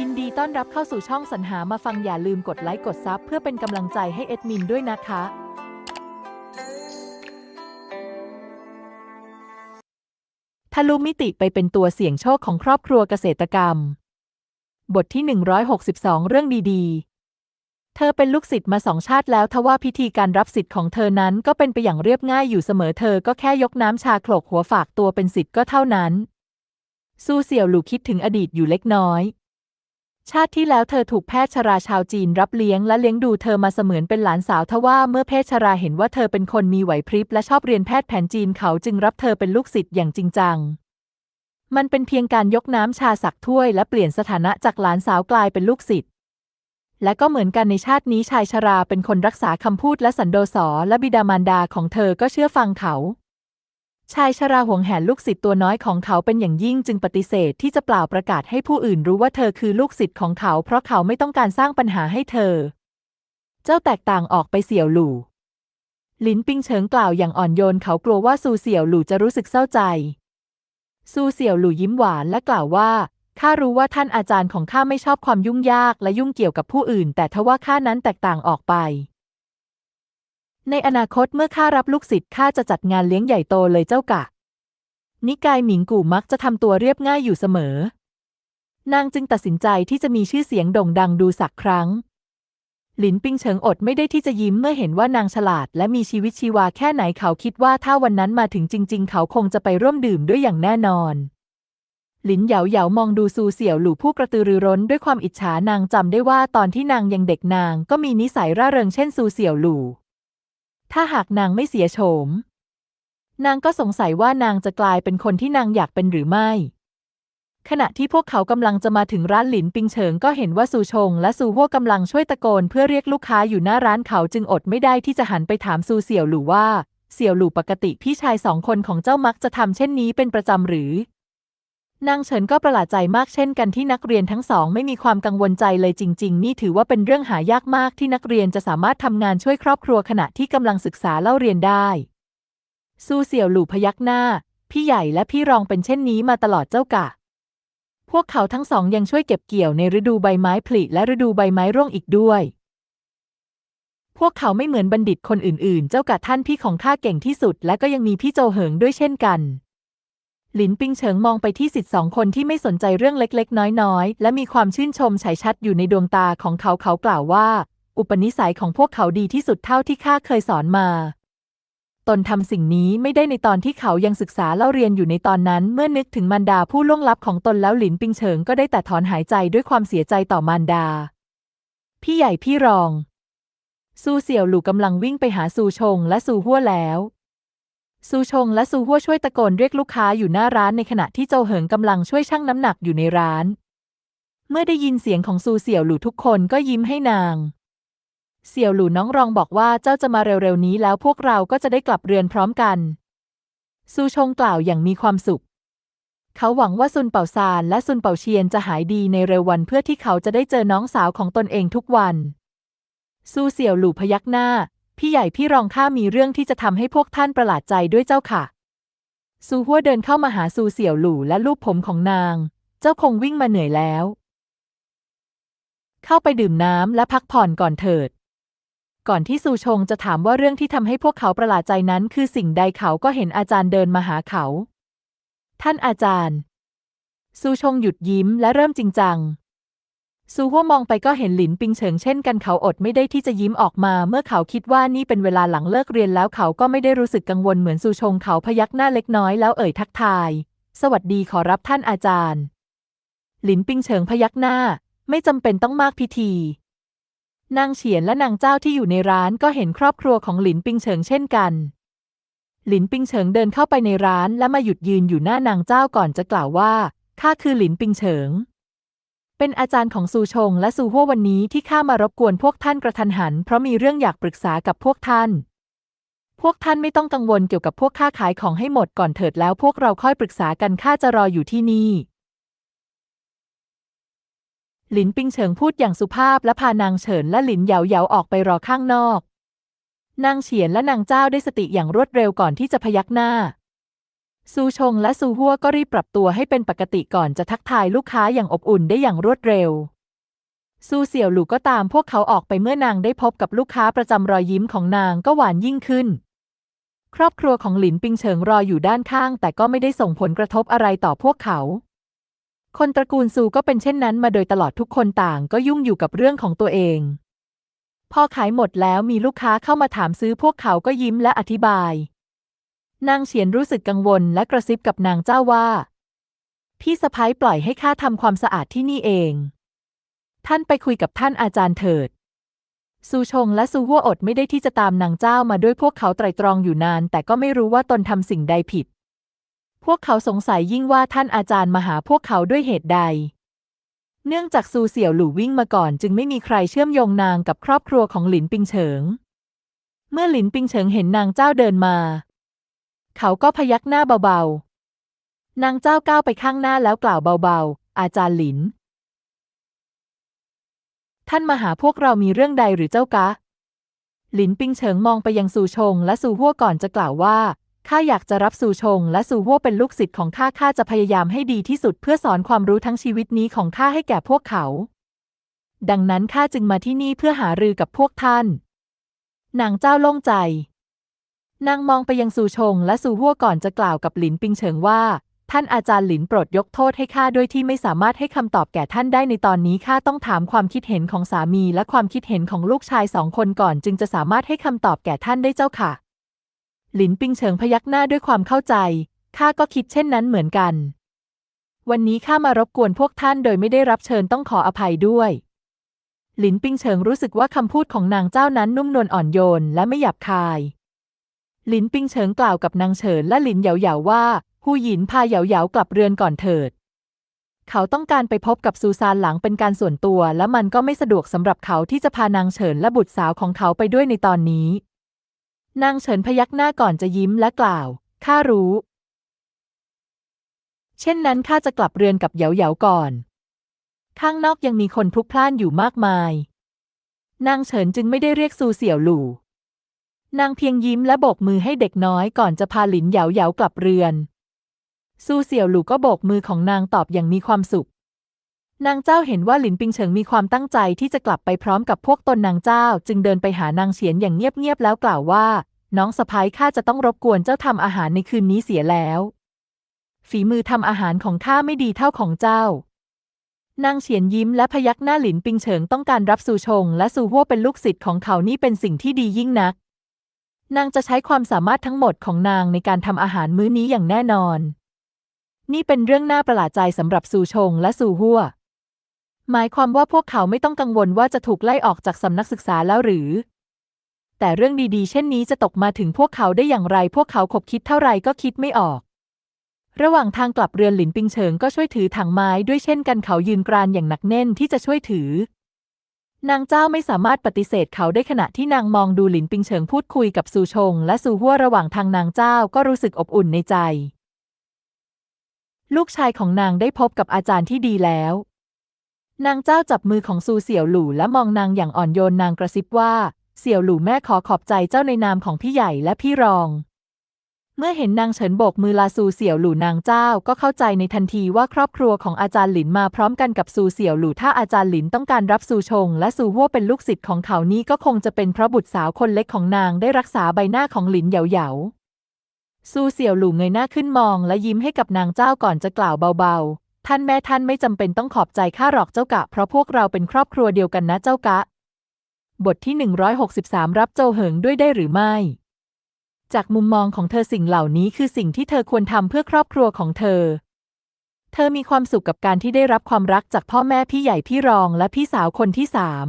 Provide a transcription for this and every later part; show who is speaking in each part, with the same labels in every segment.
Speaker 1: ยินดีต้อนรับเข้าสู่ช่องสรรหามาฟังอย่าลืมกดไลค์กดซับเพื่อเป็นกำลังใจให้เอ็ดมินด้วยนะคะ ทะลุมิติไปเป็นตัวเสี่ยงโชคของครอบครัวเกษตรกรรม บทที่ 162 เรื่องดีๆ เธอเป็นลูกศิษย์มาสองชาติแล้วทว่าพิธีการรับสิทธิ์ของเธอนั้นก็เป็นไปอย่างเรียบง่ายอยู่เสมอเธอก็แค่ยกน้ำชาโขลกหัวฝากตัวเป็นศิษย์ก็เท่านั้นซูเสี่ยวหลู่คิดถึงอดีตอยู่เล็กน้อย ชาติที่แล้วเธอถูกแพทย์ชราชาวจีนรับเลี้ยงและเลี้ยงดูเธอมาเสมือนเป็นหลานสาวทว่าเมื่อเพศชราเห็นว่าเธอเป็นคนมีไหวพริบและชอบเรียนแพทย์แผนจีนเขาจึงรับเธอเป็นลูกศิษย์อย่างจริงจัง มันเป็นเพียงการยกน้ำชาสักถ้วยและเปลี่ยนสถานะจากหลานสาวกลายเป็นลูกศิษย์และก็เหมือนกันในชาตินี้ชายชราเป็นคนรักษาคำพูดและสันโดษและบิดามารดาของเธอก็เชื่อฟังเขา ชายชราห่วงแหนลูกศิษย์ตัวน้อยของเขาเป็นอย่างยิ่งจึงปฏิเสธที่จะเปล่าประกาศให้ผู้อื่นรู้ว่าเธอคือลูกศิษย์ของเขาเพราะเขาไม่ต้องการสร้างปัญหาให้เธอ เจ้าแตกต่างออกไปเสี่ยวหลู่ลินปิงเฉิงกล่าวอย่างอ่อนโยนเขากลัวว่าซูเสี่ยวหลู่จะรู้สึกเศร้าใจ ซูเสี่ยวหลู่ยิ้มหวานและกล่าวว่าข้ารู้ว่าท่านอาจารย์ของข้าไม่ชอบความยุ่งยากและยุ่งเกี่ยวกับผู้อื่น แต่ทว่าข้านั้นแตกต่างออกไป ในอนาคตเมื่อข้ารับลูกศิษย์ข้าจะจัดงานเลี้ยงใหญ่โตเลยเจ้ากะ นิกายหมิงกู่มักจะทำตัวเรียบง่ายอยู่เสมอ นางจึงตัดสินใจที่จะมีชื่อเสียงโด่งดังดูสักครั้ง หลินปิงเฉิงอดไม่ได้ที่จะยิ้มเมื่อเห็นว่านางฉลาด และมีชีวิตชีวาแค่ไหนเขาคิดว่าถ้าวันนั้นมาถึงจริง ๆ เขาคงจะไปร่วมดื่มด้วยอย่างแน่นอนหลินเหยาเหยามองดูซูเสี่ยวหลู่ผู้กระตือรือร้นด้วยความอิจฉานางจำได้ว่าตอนที่นางยังเด็กนางก็มีนิสัยร่าเริงเช่นซูเสี่ยวหลู่ ถ้าหากนางไม่เสียโฉม นางก็สงสัยว่านางจะกลายเป็นคนที่นางอยากเป็นหรือไม่ ขณะที่พวกเขากำลังจะมาถึงร้านหลินปิงเฉิงก็เห็นว่าซูชง และซูฮั่วกำลังช่วยตะโกนเพื่อเรียกลูกค้าอยู่หน้าร้านเขาจึงอดไม่ได้ที่จะหันไปถามซูเสี่ยวหลู่ว่า เสี่ยวหลู่ปกติพี่ชายสองคนของเจ้ามักจะทำเช่นนี้เป็นประจำหรือ นางเฉินก็ประหลาดใจมากเช่นกันที่นักเรียนทั้งสองไม่มีความกังวลใจเลยจริง ๆ นี่ถือว่าเป็นเรื่องหายากมากที่นักเรียนจะสามารถทำงานช่วยครอบครัวขณะที่กำลังศึกษาเล่าเรียนได้ ซูเสี่ยวหลู่พยักหน้า พี่ใหญ่และพี่รองเป็นเช่นนี้มาตลอดเจ้ากะ พวกเขาทั้งสองยังช่วยเก็บเกี่ยวในฤดูใบไม้ผลิและฤดูใบไม้ร่วงอีกด้วย พวกเขาไม่เหมือนบัณฑิตคนอื่น ๆ เจ้ากะท่านพี่ของข้าเก่งที่สุด และก็ยังมีพี่โจเหิงด้วยเช่นกัน หลินปิงเฉิงมองไปที่สิทธิ์สองคนที่ไม่สนใจเรื่องเล็กๆ น้อยๆ และมีความชื่นชมฉายชัดอยู่ในดวงตาของเขาเขากล่าวว่า อุปนิสัยของพวกเขาดีที่สุดเท่าที่ข้าเคยสอนมา ตนทำสิ่งนี้ไม่ได้ในตอนที่เขายังศึกษาเล่าเรียนอยู่ในตอนนั้น เมื่อนึกถึงมารดาผู้ล่วงลับของตนแล้วหลินปิงเฉิงก็ได้แต่ถอนหายใจด้วยความเสียใจต่อมารดา พี่ใหญ่พี่รองซูเสี่ยวหลู่กำลังวิ่งไปหาซูชงและซูฮั่วแล้ว ซูชงและซูฮั่วช่วยตะโกนเรียกลูกค้าอยู่หน้าร้านในขณะที่โจเหิงกำลังช่วยชั่งน้ำหนักอยู่ในร้าน เมื่อได้ยินเสียงของซูเสี่ยวหลู่ทุกคนก็ยิ้มให้นาง เสี่ยวหลู่น้องรองบอกว่าเจ้าจะมาเร็วๆนี้แล้วพวกเราก็จะได้กลับเรือนพร้อมกัน ซูชงกล่าวอย่างมีความสุข เขาหวังว่าซุนเป่าซานและซุนเป่าเชียนจะหายดีในเร็ววันเพื่อที่เขาจะได้เจอน้องสาวของตนเองทุกวัน ซูเสี่ยวหลู่พยักหน้า พี่ใหญ่พี่รองข้ามีเรื่องที่จะทำให้พวกท่านประหลาดใจด้วยเจ้าค่ะ ซูฮัวเดินเข้ามาหาซูเสี่ยวหลู่และลูบผมของนาง เจ้าคงวิ่งมาเหนื่อยแล้ว เข้าไปดื่มน้ำและพักผ่อนก่อนเถิด ก่อนที่ซูชงจะถามว่าเรื่องที่ทำให้พวกเขาประหลาดใจนั้น คือสิ่งใดเขาก็เห็นอาจารย์เดินมาหาเขา ท่านอาจารย์ ซูชงหยุดยิ้มและเริ่มจริงจัง ซูฮั่วมองไปก็เห็นหลินปิงเฉิงเช่นกันเขาอดไม่ได้ที่จะยิ้มออกมา เมื่อเขาคิดว่านี่เป็นเวลาหลังเลิกเรียนแล้วเขาก็ไม่ได้รู้สึกกังวลเหมือนซูชงเขาพยักหน้าเล็กน้อยแล้วเอ่ยทักทาย สวัสดีขอรับท่านอาจารย์ หลินปิงเฉิงพยักหน้า ไม่จำเป็นต้องมากพิธี นางเฉียนและนางเจ้าที่อยู่ในร้านก็เห็นครอบครัวของหลินปิงเฉิงเช่นกัน หลินปิงเฉิงเดินเข้าไปในร้านและมาหยุดยืนอยู่หน้านางเจ้าก่อนจะกล่าวว่าข้าคือหลินปิงเฉิง เป็นอาจารย์ของซูชงและซูฮั่ววันนี้ที่ข้ามารบกวนพวกท่านกระทันหัน เพราะมีเรื่องอยากปรึกษากับพวกท่าน พวกท่านไม่ต้องกังวลเกี่ยวกับพวกข้าขายของให้หมดก่อนเถิดแล้วพวกเราค่อยปรึกษากันข้าจะรออยู่ที่นี่หลินปิงเฉิงพูดอย่างสุภาพและพานางเฉินและหลินเหยาเหยาออกไปรอข้างนอก นางเฉียนและนางเจ้าได้สติอย่างรวดเร็วก่อนที่จะพยักหน้า ซูชงและซูฮัวก็รีบปรับตัวให้เป็นปกติก่อนจะทักทายลูกค้าอย่างอบอุ่นได้อย่างรวดเร็ว ซูเสี่ยวหลู่ก็ตามพวกเขาออกไปเมื่อนางได้พบกับลูกค้าประจำรอยยิ้มของนางก็หวานยิ่งขึ้น ครอบครัวของหลินปิงเฉิงรออยู่ด้านข้าง แต่ก็ไม่ได้ส่งผลกระทบอะไรต่อพวกเขา คนตระกูลซูก็เป็นเช่นนั้นมาโดยตลอดทุกคนต่างก็ยุ่งอยู่กับเรื่องของตัวเอง พอขายหมดแล้วมีลูกค้าเข้ามาถามซื้อพวกเขาก็ยิ้มและอธิบาย นางเฉียนรู้สึกกังวลและกระซิบกับนางเจ้าว่า พี่สะพ้ายปล่อยให้ข้าทำความสะอาดที่นี่เอง ท่านไปคุยกับท่านอาจารย์เถิดซูชงและซูฮัวอดไม่ได้ที่จะตามนางเจ้ามาด้วยพวกเขาไตรตรองอยู่นาน แต่ก็ไม่รู้ว่าตนทำสิ่งใดผิด พวกเขาสงสัยยิ่งว่าท่านอาจารย์มาหาพวกเขาด้วยเหตุใด เนื่องจากซูเสี่ยวหลู่วิ่งมาก่อน จึงไม่มีใครเชื่อมโยงนางกับครอบครัวของหลินปิงเฉิง เมื่อหลินปิงเฉิงเห็นนางเจ้าเดินมา เขาก็พยักหน้าเบาๆ นางเจ้าก้าวไปข้างหน้าแล้วกล่าวเบาๆ อาจารย์หลิน ท่านมาหาพวกเรามีเรื่องใดหรือเจ้ากะ หลินปิงเฉิงมองไปยังซูชงและซูฮัวก่อนจะกล่าวว่าข้าอยากจะรับซูชง และซูฮัวเป็นลูกศิษย์ของข้า ข้าจะพยายามให้ดีที่สุดเพื่อสอนความรู้ทั้งชีวิตนี้ของข้าให้แก่พวกเขา ดังนั้นข้าจึงมาที่นี่เพื่อหารือกับพวกท่าน นางเจ้าโล่งใจ นางมองไปยังซูชงและซูฮั่วก่อนจะกล่าวกับหลินปิงเฉิงว่า ท่านอาจารย์หลินโปรดยกโทษให้ข้าด้วยที่ไม่สามารถให้คำตอบแก่ท่านได้ในตอนนี้ข้าต้องถามความคิดเห็นของสามีและความคิดเห็นของลูกชายสองคนก่อน จึงจะสามารถให้คำตอบแก่ท่านได้เจ้าค่ะ หลินปิงเฉิงพยักหน้าด้วยความเข้าใจข้าก็คิดเช่นนั้นเหมือนกัน วันนี้ข้ามารบกวนพวกท่านโดยไม่ได้รับเชิญต้องขออภัยด้วยหลินปิงเฉิงรู้สึกว่าคำพูดของนางเจ้านั้นนุ่มนวลอ่อนโยนและไม่หยาบคาย หลินปิงเฉิงกล่าวกับนางเฉินและหลินเหยาเหยาว่าหูหยินพาเหยาเหยากลับเรือนก่อนเถิด เขาต้องการไปพบกับซูซานหลังเป็นการส่วนตัว และมันก็ไม่สะดวกสำหรับเขาที่จะพานางเฉินและบุตรสาวของเขาไปด้วยในตอนนี้ นางเฉินพยักหน้าก่อนจะยิ้มและกล่าวข้ารู้ เช่นนั้นข้าจะกลับเรือนกับเหยาเหยาก่อน ข้างนอกยังมีคนพลุกพล่านอยู่มากมาย นางเฉินจึงไม่ได้เรียกซูเสี่ยวหลู่ นางเพียงยิ้มและโบกมือให้เด็กน้อยก่อนจะพาหลินเหยาเหยากลับเรือน ซูเสี่ยวหลู่ก็โบกมือของนางตอบอย่างมีความสุข นางเจ้าเห็นว่าหลินปิงเฉิงมีความตั้งใจที่จะกลับไปพร้อมกับพวกตนนางเจ้า จึงเดินไปหานางเฉียนอย่างเงียบๆแล้วกล่าวว่า น้องสะพ้ายข้าจะต้องรบกวนเจ้าทำอาหารในคืนนี้เสียแล้ว ฝีมือทำอาหารของข้าไม่ดีเท่าของเจ้านางเฉียนยิ้มและพยักหน้าหลินปิงเฉิงต้องการรับซูชง และซูฮั่วเป็นลูกศิษย์ของเขานี่เป็นสิ่งที่ดียิ่งนัก นางจะใช้ความสามารถทั้งหมดของนางในการทำอาหารมื้อนี้อย่างแน่นอน นี่เป็นเรื่องน่าประหลาดใจสำหรับซูชงและซูฮั่วหมายความว่าพวกเขาไม่ต้องกังวลว่าจะถูกไล่ออกจากสำนักศึกษาแล้วหรือ แต่เรื่องดีๆ เช่นนี้จะตกมาถึงพวกเขาได้อย่างไร พวกเขาขบคิดเท่าไรก็คิดไม่ออก ระหว่างทางกลับเรือนหลินปิงเฉิงก็ช่วยถือถังไม้ด้วยเช่นกันเขายืนกรานอย่างหนักแน่นที่จะช่วยถือ นางเจ้าไม่สามารถปฏิเสธเขาได้ขณะที่นางมองดูหลินปิงเฉิงพูดคุยกับซูชง และซูฮั่วระหว่างทางนางเจ้าก็รู้สึกอบอุ่นในใจ ลูกชายของนางได้พบกับอาจารย์ที่ดีแล้ว นางเจ้าจับมือของซูเสี่ยวหลู่และมองนางอย่างอ่อนโยนนางกระซิบว่า เสี่ยวหลู่แม่ขอขอบใจเจ้าในนามของพี่ใหญ่และพี่รอง เมื่อเห็นนางเฉินโบกมือลาซูเสี่ยวหลู่นางเจ้าก็เข้าใจในทันทีว่าครอบครัวของอาจารย์หลินมาพร้อมกันกับซูเสี่ยวหลู่ถ้าอาจารย์หลินต้องการรับซูชง และซูฮั่วเป็นลูกศิษย์ของเขานี้ก็คงจะเป็นเพราะบุตรสาวคนเล็กของนางได้รักษาใบหน้าของหลินเหยาเหยาซูเสี่ยวหลู่เงยหน้าขึ้นมองและยิ้มให้กับนางเจ้าก่อนจะกล่าวเบาๆ ท่านแม่ท่านไม่จำเป็นต้องขอบใจข้าหรอกเจ้ากะ เพราะพวกเราเป็นครอบครัวเดียวกันนะเจ้ากะ บทที่ 163 รับโจเหิงด้วยได้หรือไม่ จากมุมมองของเธอสิ่งเหล่านี้คือสิ่งที่เธอควรทำเพื่อครอบครัวของเธอ เธอมีความสุขกับการที่ได้รับความรักจากพ่อแม่พี่ใหญ่พี่รองและพี่สาวคนที่สาม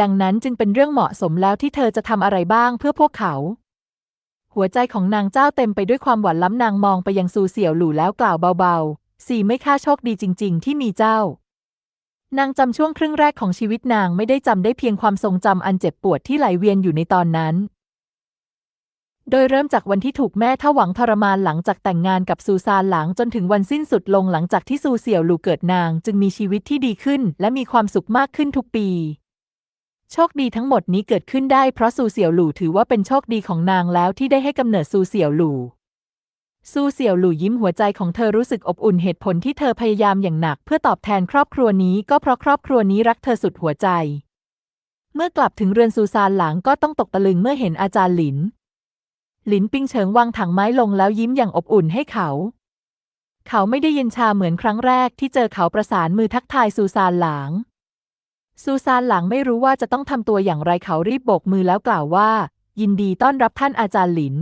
Speaker 1: ดังนั้นจึงเป็นเรื่องเหมาะสมแล้วที่เธอจะทำอะไรบ้างเพื่อพวกเขา หัวใจของนางเจ้าเต็มไปด้วยความหวานล้ำนางมองไปยังซูเสี่ยวหลู่แล้วกล่าวเบาๆสี่ไม่ค่าโชคดีจริง ๆ ที่มีเจ้า นางจำช่วงครึ่งแรกของชีวิตนางไม่ได้จำได้เพียงความทรงจำอันเจ็บปวดที่ไหลเวียนอยู่ในตอนนั้น โดยเริ่มจากวันที่ถูกแม่ท่าหวังทรมานหลังจากแต่งงานกับซูซานหลังจนถึงวันสิ้นสุดลงหลังจากที่ซูเสี่ยวหลู่เกิดนาง จึงมีชีวิตที่ดีขึ้น และมีความสุขมากขึ้นทุกปี โชคดีทั้งหมดนี้เกิดขึ้นได้เพราะซูเสี่ยวหลู่ถือว่าเป็นโชคดีของนางแล้วที่ได้ให้กำเนิดซูเสี่ยวหลู่ซูเสี่ยวหลู่ยิ้มหัวใจของเธอรู้สึกอบอุ่นเหตุผลที่เธอพยายามอย่างหนัก เพื่อตอบแทนครอบครัวนี้ก็เพราะครอบครัวนี้รักเธอสุดหัวใจ เมื่อกลับถึงเรือนซูซานหลังก็ต้องตกตะลึงเมื่อเห็นอาจารย์หลิน หลินปิงเฉิงวางถังไม้ลงแล้วยิ้มอย่างอบอุ่นให้เขา เขาไม่ได้เย็นชาเหมือนครั้งแรกที่เจอเขาประสานมือทักทายซูซานหลาง ซูซานหลังไม่รู้ว่าจะต้องทำตัวอย่างไรเขารีบโบกมือแล้วกล่าวว่า ยินดีต้อนรับท่านอาจารย์หลิน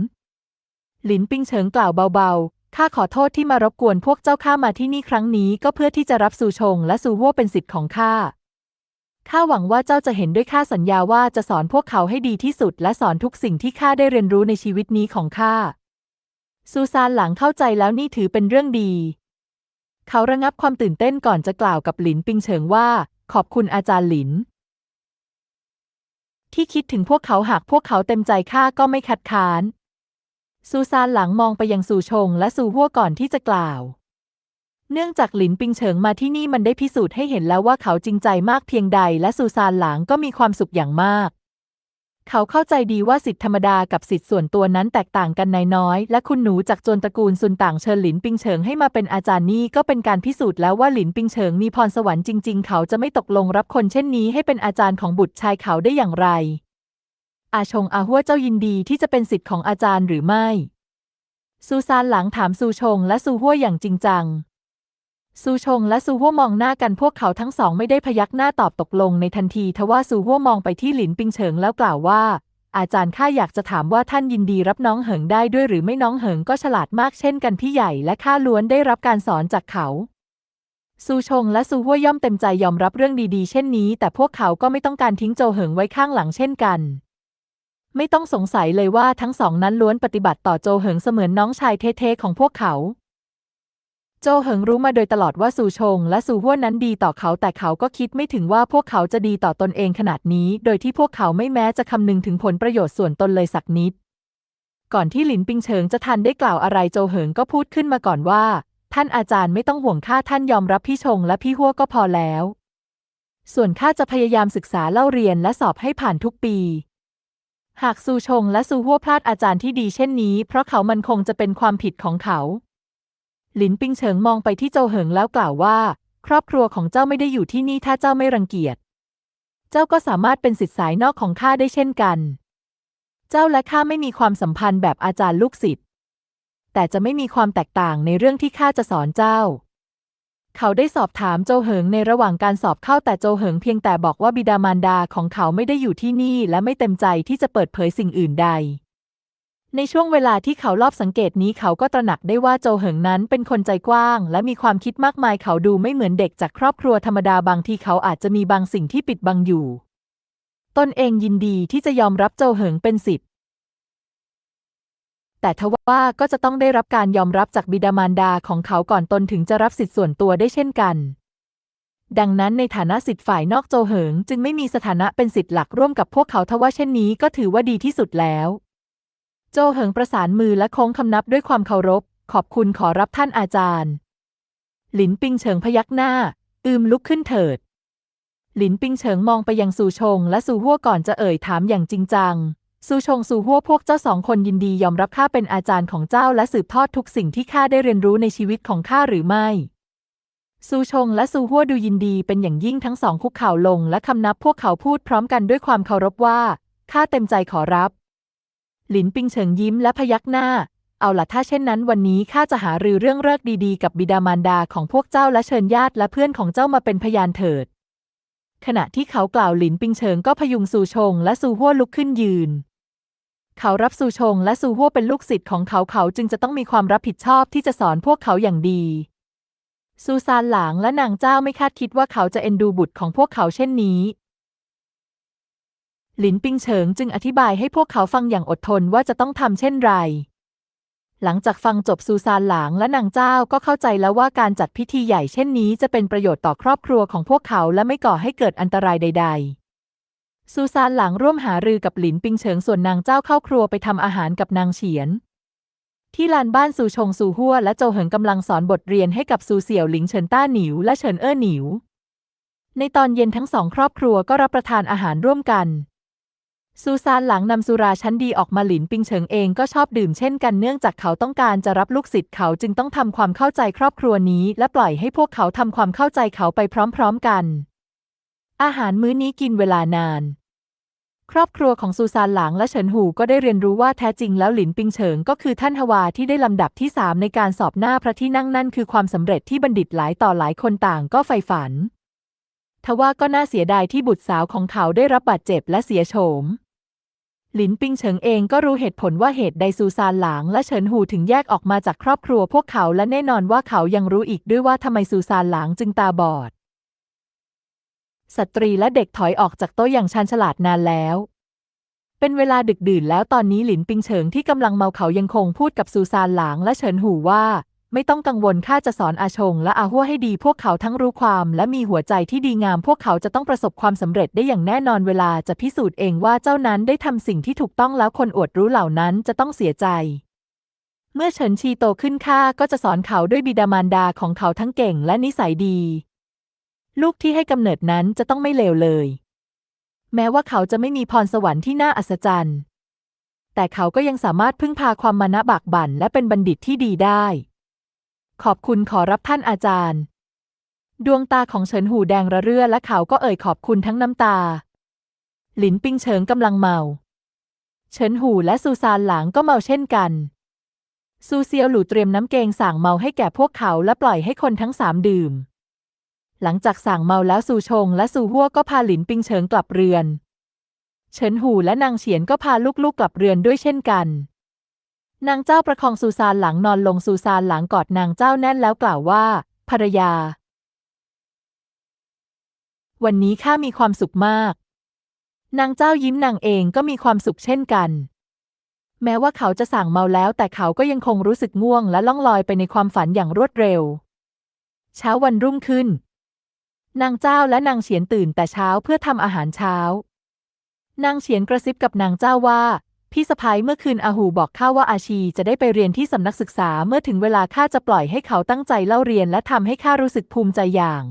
Speaker 1: หลินปิงเฉิงกล่าวเบาๆ ข้าขอโทษที่มารบกวนพวกเจ้าข้ามาที่นี่ครั้งนี้ก็เพื่อที่จะรับซูชงและซูฮั่วเป็นสิทธิ์ของข้า ข้าหวังว่าเจ้าจะเห็นด้วยข้าสัญญาว่าจะสอนพวกเขาให้ดีที่สุด และสอนทุกสิ่งที่ข้าได้เรียนรู้ในชีวิตนี้ของข้า ซูซานหลังเข้าใจแล้วนี่ถือเป็นเรื่องดี เขาระงับความตื่นเต้นก่อนจะกล่าวกับหลินปิงเฉิงว่า ขอบคุณอาจารย์หลิน ที่คิดถึงพวกเขาหากพวกเขาเต็มใจข้าก็ไม่คัดค้าน ซูซานหลังมองไปยังซูชงและซูฮั่วก่อนที่จะกล่าว เนื่องจากหลินปิงเฉิงมาที่นี่มันได้พิสูจน์ให้เห็นแล้วว่าเขาจริงใจมากเพียงใดและซูซานหลังก็มีความสุขอย่างมาก เขาเข้าใจดีว่าสิทธิธรรมดากับสิทธิส่วนตัวนั้นแตกต่างกันนายน้อย และคุณหนูจากจนตระกูลซุนต่างเชิญหลินปิงเฉิงให้มาเป็นอาจารย์นี่ก็เป็นการพิสูจน์แล้วว่าหลินปิงเฉิงมีพรสวรรค์จริงๆ เขาจะไม่ตกลงรับคนเช่นนี้ให้เป็นอาจารย์ของบุตรชายเขาได้อย่างไร อาชงอาหัวเจ้ายินดีที่จะเป็นสิทธิ์ของอาจารย์หรือไม่ ซูซานหลังถามซูชงและซูฮั่วอย่างจริงจัง ซูชงและซูฮั่วมองหน้ากันพวกเขาทั้งสองไม่ได้พยักหน้าตอบตกลงในทันทีทว่าซูฮั่วมองไปที่หลินปิงเฉิงแล้วกล่าวว่า อาจารย์ข้าอยากจะถามว่าท่านยินดีรับน้องเหิงได้ด้วยหรือไม่น้องเหิงก็ฉลาดมากเช่นกันพี่ใหญ่และข้าล้วนได้รับการสอนจากเขาซูชงและซูฮั่วย่อมเต็มใจยอมรับเรื่องดีๆ เช่นนี้ แต่พวกเขาก็ไม่ต้องการทิ้งโจเหิงไว้ข้างหลังเช่นกัน ไม่ต้องสงสัยเลยว่าทั้งสองนั้นล้วนปฏิบัติต่อโจเหิงเสมือนน้องชายเท่ๆของพวกเขา โจเหิงรู้มาโดยตลอดว่าซูชง และซูฮั่วนั้นดีต่อเขาแต่เขาก็คิดไม่ถึงว่าพวกเขาจะดีต่อตนเองขนาดนี้ โดยที่พวกเขาไม่แม้จะคำนึงถึงผลประโยชน์ส่วนตนเลยสักนิด ก่อนที่หลินปิงเฉิงจะทันได้กล่าวอะไรโจเหิงก็พูดขึ้นมาก่อนว่า ท่านอาจารย์ไม่ต้องห่วงข้าท่านยอมรับพี่ชงและพี่ฮั่วก็พอแล้ว ส่วนข้าจะพยายามศึกษาเล่าเรียนและสอบให้ผ่านทุกปีหากซูชงและซูฮั่วพลาดอาจารย์ที่ดีเช่นนี้ เพราะเขามันคงจะเป็นความผิดของเขา หลินปิงเฉิงมองไปที่โจเหิงแล้วกล่าวว่า ครอบครัวของเจ้าไม่ได้อยู่ที่นี่ถ้าเจ้าไม่รังเกียจ เจ้าก็สามารถเป็นสิทธิสายนอกของข้าได้เช่นกัน เจ้าและข้าไม่มีความสัมพันธ์แบบอาจารย์ลูกศิษย์ แต่จะไม่มีความแตกต่างในเรื่องที่ข้าจะสอนเจ้า เขาได้สอบถามโจเหิงในระหว่างการสอบเข้าแต่โจเหิงเพียงแต่บอกว่าบิดามารดาของเขาไม่ได้อยู่ที่นี่และไม่เต็มใจที่จะเปิดเผยสิ่งอื่นใด ในช่วงเวลาที่เขารอบสังเกตนี้เขาก็ตระหนักได้ว่าโจเหิงนั้นเป็นคนใจกว้าง และมีความคิดมากมายเขาดูไม่เหมือนเด็กจากครอบครัวธรรมดาบางทีเขาอาจจะมีบางสิ่งที่ปิดบังอยู่ ตนเองยินดีที่จะยอมรับโจเหิงเป็นสิทธิ์แต่ทว่าก็จะต้องได้รับการยอมรับจากบิดามารดาของเขาก่อนตนถึงจะรับสิทธิ์ส่วนตัวได้เช่นกัน ดังนั้นในฐานะสิทธิ์ฝ่ายนอกโจเหิงจึงไม่มีสถานะเป็นสิทธิ์หลักร่วมกับพวกเขาทว่าเช่นนี้ก็ถือว่าดีที่สุดแล้ว โจเหิงประสานมือและโค้งคำนับด้วยความเคารพ ขอบคุณขอรับท่านอาจารย์ หลินปิงเฉิงพยักหน้า อืมลุกขึ้นเถิด หลินปิงเฉิงมองไปยังซูชง และซูฮั่วก่อนจะเอ่ยถามอย่างจริงจังซูชงซูฮั่วพวกเจ้าสองคนยินดียอมรับข้าเป็นอาจารย์ของเจ้าและสืบทอดทุกสิ่งที่ข้าได้เรียนรู้ในชีวิตของข้าหรือไม่ซูชงและซูฮั่วดูยินดีเป็นอย่างยิ่งทั้งสองคุกเข่าลงและคำนับพวกเขาพูดพร้อมกันด้วยความเคารพว่า ข้าเต็มใจขอรับ หลินปิงเฉิงยิ้มและพยักหน้า เอาล่ะถ้าเช่นนั้นวันนี้ข้าจะหารือเรื่องเลิกดีๆ กับบิดามารดาของพวกเจ้าและเชิญญาติและเพื่อนของเจ้ามาเป็นพยานเถิด ขณะที่เขากล่าวหลินปิงเฉิงก็พยุงซูชงและซูฮั่วลุกขึ้นยืน เขารับซูชงและซูฮั่วเป็นลูกศิษย์ของเขาเขาจึงจะต้องมีความรับผิดชอบที่จะสอนพวกเขาอย่างดีซูซานหลางและนางเจ้าไม่คาดคิดว่าเขาจะเอ็นดูบุตรของพวกเขาเช่นนี้ หลินปิงเฉิงจึงอธิบายให้พวกเขาฟังอย่างอดทนว่าจะต้องทำเช่นไร หลังจากฟังจบซูซานหลางและนางเจ้าก็เข้าใจแล้วว่าการจัดพิธีใหญ่เช่นนี้จะเป็นประโยชน์ต่อครอบครัวของพวกเขาและไม่ก่อให้เกิดอันตรายใด ๆ ซูซานหลางร่วมหารือกับหลินปิงเฉิงส่วนนางเจ้าเข้าครัวไปทำอาหารกับนางเฉียน ที่ลานบ้านซูชงซูฮั่วและโจเหิงกำลังสอนบทเรียนให้กับซูเสี่ยวหลิงเฉินต้าหนิวและเฉินเอ้อหนิว ในตอนเย็นทั้งสองครอบครัวก็รับประทานอาหารร่วมกัน ซูซานหลังนำสุราชั้นดีออกมาหลินปิงเฉิงเองก็ชอบดื่มเช่นกันเนื่องจากเขาต้องการจะรับลูกศิษย์เขาจึงต้องทำความเข้าใจครอบครัวนี้ และปล่อยให้พวกเขาทำความเข้าใจเขาไปพร้อมๆกัน อาหารมื้อนี้กินเวลานาน ครอบครัวของซูซานหลางและเฉินหูก็ได้เรียนรู้ว่าแท้จริงแล้วหลินปิงเฉิงก็คือท่านฮวาที่ได้ลำดับที่สามในการสอบหน้าพระที่นั่งนั่นคือความสำเร็จที่บัณฑิตหลายต่อหลายคนต่างก็ใฝ่ฝันทว่าก็น่าเสียดายที่บุตรสาวของเขาได้รับบาดเจ็บและเสียโฉม หลินปิงเฉิงเองก็รู้เหตุผลว่าเหตุใดซูซานหลางและเฉินหูถึงแยกออกมาจากครอบครัวพวกเขาและแน่นอนว่าเขายังรู้อีกด้วยว่าทำไมซูซานหลางจึงตาบอด สตรีและเด็กถอยออกจากโต๊ะอย่างชันฉลาดนานแล้ว เป็นเวลาดึกดื่นแล้วตอนนี้หลินปิงเฉิงที่กำลังเมาเขายังคงพูดกับซูซานหลางและเฉินหูว่า ไม่ต้องกังวลข้าจะสอนอาชงและอาหัวให้ดีพวกเขาทั้งรู้ความและมีหัวใจที่ดีงาม พวกเขาจะต้องประสบความสำเร็จได้อย่างแน่นอนเวลาจะพิสูจน์เองว่าเจ้านั้นได้ทำสิ่งที่ถูกต้องแล้วคนอวดรู้เหล่านั้นจะต้องเสียใจ เมื่อเฉินชีโตขึ้นข้าก็จะสอนเขาด้วยบิดามารดาของเขาทั้งเก่งและนิสัยดี ลูกที่ให้กำเนิดนั้นจะต้องไม่เลวเลย แม้ว่าเขาจะไม่มีพรสวรรค์ที่น่าอัศจรรย์ แต่เขาก็ยังสามารถพึ่งพาความมานะบากบั่นและเป็นบัณฑิตที่ดีได้ ขอบคุณขอรับท่านอาจารย์ ดวงตาของเฉินหูแดงระเรื่อและเขาก็เอ่ยขอบคุณทั้งน้ำตา หลินปิงเฉิงกำลังเมา เฉินหูและซูซานหลางก็เมาเช่นกัน ซูเซียวหลู่เตรียมน้ำเกงสั่งเมาให้แก่พวกเขาและปล่อยให้คนทั้งสามดื่ม หลังจากสั่งเมาแล้วซูชงและซูฮั่วก็พาหลินปิงเฉิงกลับเรือน เฉินหูและนางเฉียนก็พาลูกๆกลับเรือนด้วยเช่นกัน นางเจ้าประคองซูซานหลังนอนลงซูซานหลังกอดนางเจ้าแน่นแล้วกล่าวว่า ภรรยา วันนี้ข้ามีความสุขมาก นางเจ้ายิ้มนางเองก็มีความสุขเช่นกัน แม้ว่าเขาจะสั่งเมาแล้วแต่เขาก็ยังคงรู้สึกง่วงและล่องลอยไปในความฝันอย่างรวดเร็ว เช้าวันรุ่งขึ้น นางเจ้าและนางเฉียนตื่นแต่เช้าเพื่อทำอาหารเช้า นางเฉียนกระซิบกับนางเจ้าว่า พี่สะพ้ายเมื่อคืนอาหูบอกข้าว่าอาชีจะได้ไปเรียนที่สำนักศึกษาเมื่อถึงเวลาข้าจะปล่อยให้เขาตั้งใจเล่าเรียนและทำให้ข้ารู้สึกภูมิใจอย่าง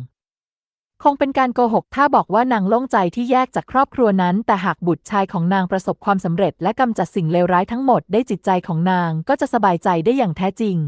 Speaker 1: คงเป็นการโกหกถ้าบอกว่านางโล่งใจที่แยกจากครอบครัวนั้น แต่หากบุตรชายของนางประสบความสำเร็จ และกำจัดสิ่งเลวร้ายทั้งหมดได้จิตใจของนางก็จะสบายใจได้อย่างแท้จริง